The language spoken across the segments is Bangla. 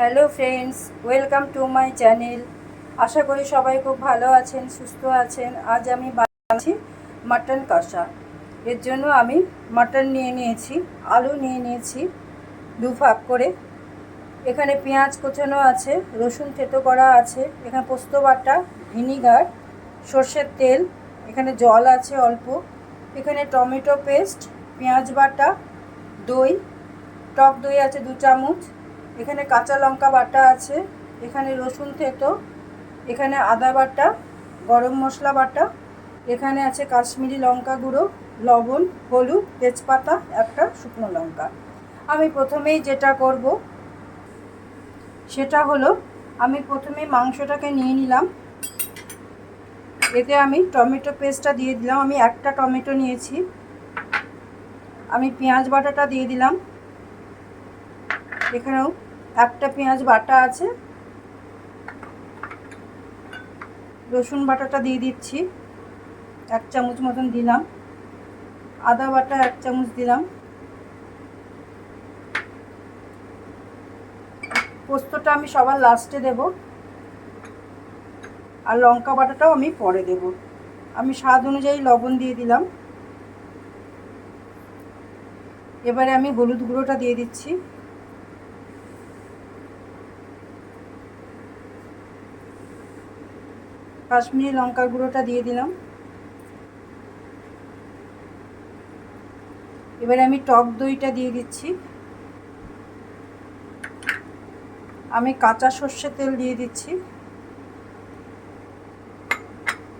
Hello friends, welcome to my channel. আশা করি সবাই খুব ভালো আছেন, সুস্থ আছেন। আজ আমি বানাচ্ছি মাটন কষা। এর জন্য আমি মাটন নিয়ে নিয়েছি, আলু নিয়ে নিয়েছি দু ভাগ করে। এখানে পেঁয়াজ কোচানো আছে, রসুন থেতো করা আছে, এখানে পোস্ত বাটা, ভিনিগার, সর্ষের তেল, এখানে জল আছে অল্প, এখানে টমেটো পেস্ট, পেঁয়াজ বাটা, দই, টক দই আছে দু চামচ এখানে কাঁচা লঙ্কা বাটা আছে, এখানে রসুন থেতো, এখানে আদা বাটা, গরম মশলা বাটা, এখানে আছে কাশ্মীরি লঙ্কা গুঁড়ো, লবণ, হলুদ, তেজপাতা, একটা শুকনো লঙ্কা। আমি প্রথমেই যেটা করব, সেটা হলো আমি প্রথমে মাংসটাকে নিয়ে নিলাম। এতে আমি টমেটো পেস্টটা দিয়ে দিলাম। আমি একটা টমেটো নিয়েছি। আমি পেঁয়াজ বাটাটা দিয়ে দিলাম। এখানেও একটা পেঁয়াজ বাটা আছে। রসুন বাটাটা দিয়ে দিচ্ছি। এক চামচ মতন দিলাম। আদা বাটা এক চামচ দিলাম। পোস্তটা আমি সবার লাস্টে দেব। আর লঙ্কা বাটাটাও আমি পরে দেব। আমি স্বাদ অনুযায়ী লবণ দিয়ে দিলাম। এবারে আমি হলুদ গুঁড়োটা দিয়ে দিচ্ছি। কাশ্মীরি লঙ্কার গুঁড়োটা দিয়ে দিলাম। এবারে আমি টক দইটা দিয়ে দিচ্ছি। আমি কাঁচা সর্ষের তেল দিয়ে দিচ্ছি।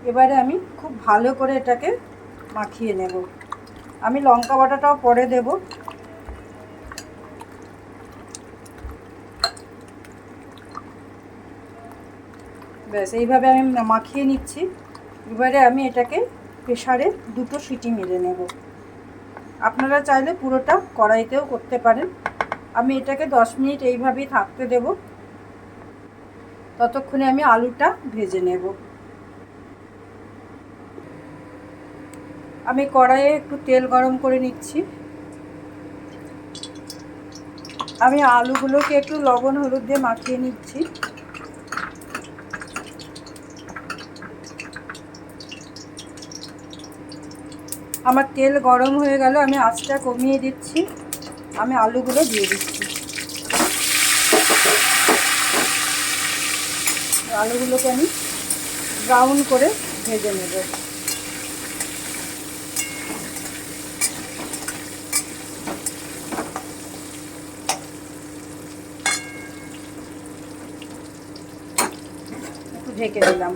এবারে আমি খুব ভালো করে এটাকে মাখিয়ে নেব। আমি লঙ্কা বাটাটাও পরে দেব। ব্যাস, এইভাবে আমি মাখিয়ে নিচ্ছি। এবারে আমি এটাকে প্রেশারে দুটো সিটি মেরে নেব। আপনারা চাইলে পুরোটা কড়াইতেও করতে পারেন। আমি এটাকে দশ মিনিট এইভাবেই থাকতে দেব। ততক্ষণে আমি আলুটা ভেজে নেব। আমি কড়াইয়ে একটু তেল গরম করে নিচ্ছি। আমি আলুগুলোকে একটু লবণ হলুদ দিয়ে মাখিয়ে নিচ্ছি। আমার তেল গরম হয়ে গেল, আমি আঁচটা কমিয়ে দিচ্ছি। আমি আলুগুলো দিয়ে দিচ্ছি। আলুগুলোকে আমি ব্রাউন করে ভেজে নেব। ঢেকে দিলাম।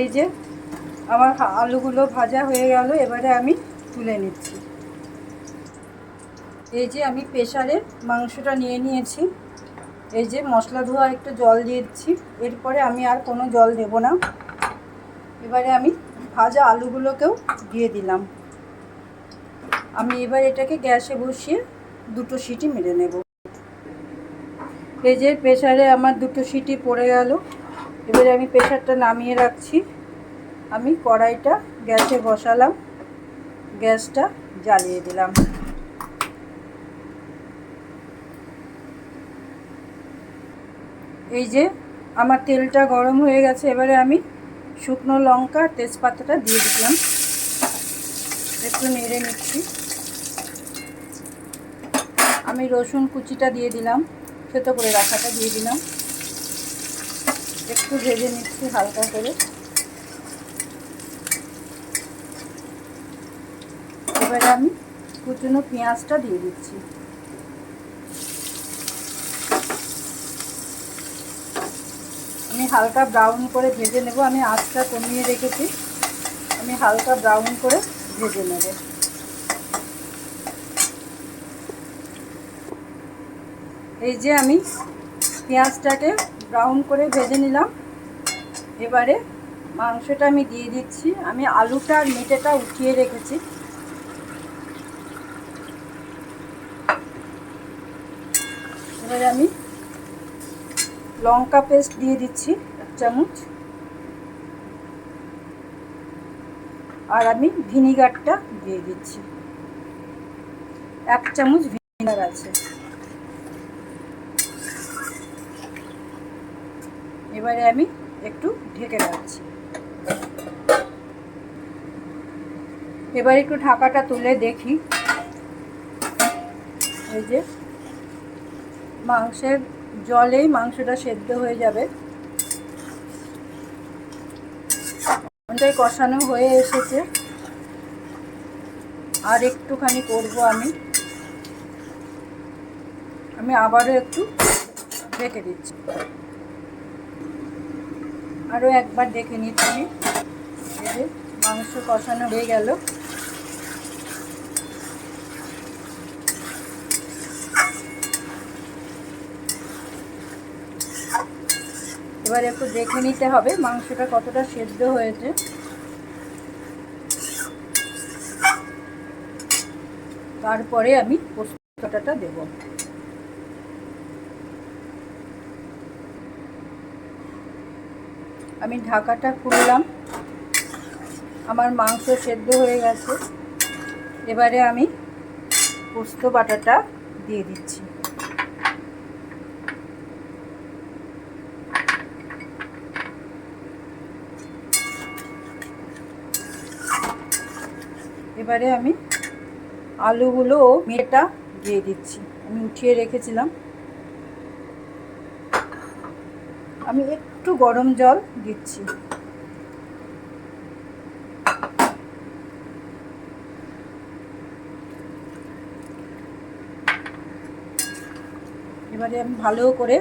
এই যে আমার আলুগুলো ভাজা হয়ে গেল, এবারে আমি তুলে নিচ্ছি। এই যে আমি প্রেশারে মাংসটা নিয়ে নিয়েছি। এই যে মশলা ধোয়া একটু জল দিয়ে দিচ্ছি। এরপরে আমি আর কোনো জল দেব না। এবারে আমি ভাজা আলুগুলোকেও দিয়ে দিলাম। আমি এবার এটাকে গ্যাসে বসিয়ে দুটো সিটি মেরে নেব। এই যে প্রেশারে আমার দুটো সিটি পড়ে গেল। এবারে আমি প্রেশারটা নামিয়ে রাখছি। আমি কড়াইটা গ্যাসে বসালাম, গ্যাসটা জ্বালিয়ে দিলাম। এই যে আমার তেলটা গরম হয়ে গেছে, এবারে আমি শুকনো লঙ্কা তেজপাতাটা দিয়ে দিলাম। একটু নেড়ে নিচ্ছি। আমি রসুন কুচিটা দিয়ে দিলাম থেতো করে রাখাটা দিয়ে দিলাম। একটু ভেজে নিচ্ছি হালকা করে। এবারে আমি কুচুনো পেঁয়াজটা দিয়ে দিচ্ছি। আমি হালকা ব্রাউন করে ভেজে নেব। আমি আঁচটা কমিয়ে রেখেছি। আমি হালকা ব্রাউন করে ভেজে নেব। এই যে আমি পেঁয়াজটাকে ব্রাউন করে ভেজে নিলাম। এবারে মাংসটা আমি দিয়ে দিচ্ছি। আমি আলুটা আর মেটেটা উঠিয়ে রেখেছি। এবার আমি লঙ্কা পেস্ট দিয়ে দিচ্ছি এক চামচ। আর আমি ভিনিগারটা দিয়ে দিচ্ছি। এক চামচ ভিনিগার আছে। এবারে আমি একটু ঢেকে রাখছি। এবার একটু ঢাকাটা তুলে দেখি। এই যে মাংসের জলেই মাংসটা সেদ্ধ হয়ে যাবে। অনেকটাই কষানো হয়ে এসেছে। আর একটুখানি করব আমি। আমি আবারও একটু ঢেকে দিচ্ছি। আরও একবার দেখে নিচ্ছি। মাংস কষানো হয়ে গেল। এবার একটু দেখে নিতে হবে মাংসটা কতটা সেদ্ধ হয়েছে। তারপরে আমি পোস্তটা দেব। আমি ঢাকাটা খুললাম। আমার মাংস সেদ্ধ হয়ে গেছে। এবারে আমি পোস্ত বাটাটা দিয়ে দিচ্ছি। এবারে আমি আলুগুলো মেয়েটা দিয়ে দিচ্ছি। আমি উঠিয়ে রেখেছিলাম। আমি একটু গরম জল দিচ্ছি। এবারে আমি ভালো করে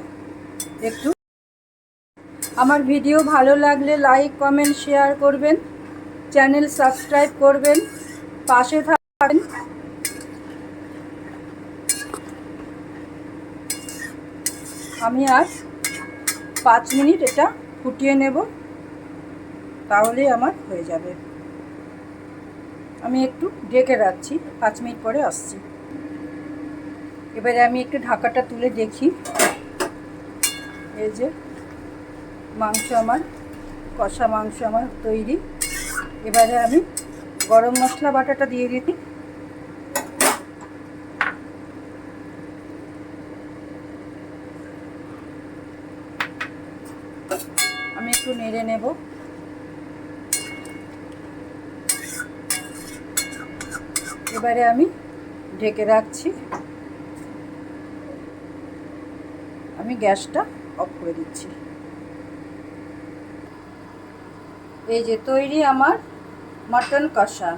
একটু আমার ভিডিও ভালো লাগলে লাইক, কমেন্ট, শেয়ার করবেন। চ্যানেল সাবস্ক্রাইব করবেন। পাশে থাকবেন আমি আজ পাঁচ মিনিট এটা ফুটিয়ে নেব, তাহলেই আমার হয়ে যাবে। আমি একটু ঢেকে রাখছি, পাঁচ মিনিট পরে আসছি। এবারে আমি একটু ঢাকাটা তুলে দেখি। এই যে মাংস আমার, কষা মাংস আমার তৈরি। এবারে আমি গরম মশলা বাটাটা দিয়ে দিই। আমি একটু নেড়ে নেব। এবারে আমি ঢেকে রাখছি। আমি গ্যাসটা অফ করে দিচ্ছি। এই যে তৈরি আমার মটন কষা।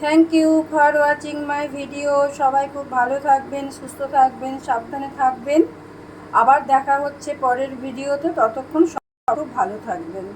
Thank you for watching my video সবাই খুব ভালো থাকবেন, সুস্থ থাকবেন, সাবধানে থাকবেন। আবার দেখা হচ্ছে পরের ভিডিওতে ততক্ষণ সব খুব ভালো থাকবেন।